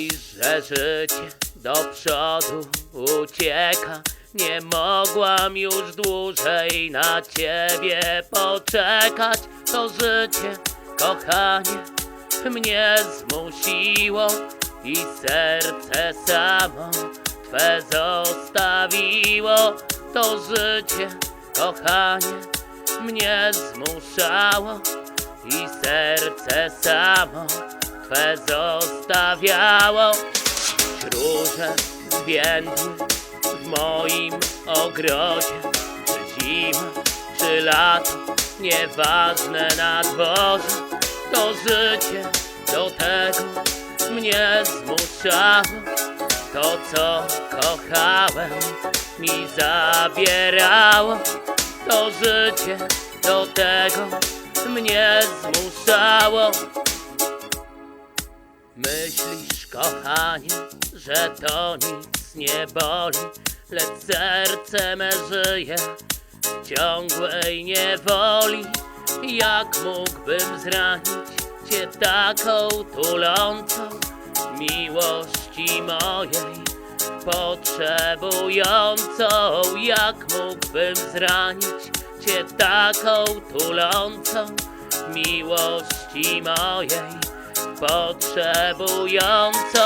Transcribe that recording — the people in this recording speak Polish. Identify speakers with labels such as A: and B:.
A: że życie do przodu ucieka. Nie mogłam już dłużej na ciebie poczekać. To życie, kochanie, mnie zmusiło i serce samo Twe zostawiło. To życie, kochanie, mnie zmuszało i serce samo Zostawiało. Róże zwiędły w moim ogrodzie, czy zima, czy lato, nieważne na dworze, to życie do tego mnie zmuszało. To co kochałem mi zabierało, to życie do tego mnie zmuszało. Myślisz, kochanie, że to nic nie boli, lecz serce me żyje w ciągłej niewoli. Jak mógłbym zranić cię taką tulącą miłości mojej potrzebującą? Jak mógłbym zranić cię taką tulącą miłości mojej? Potrzebującą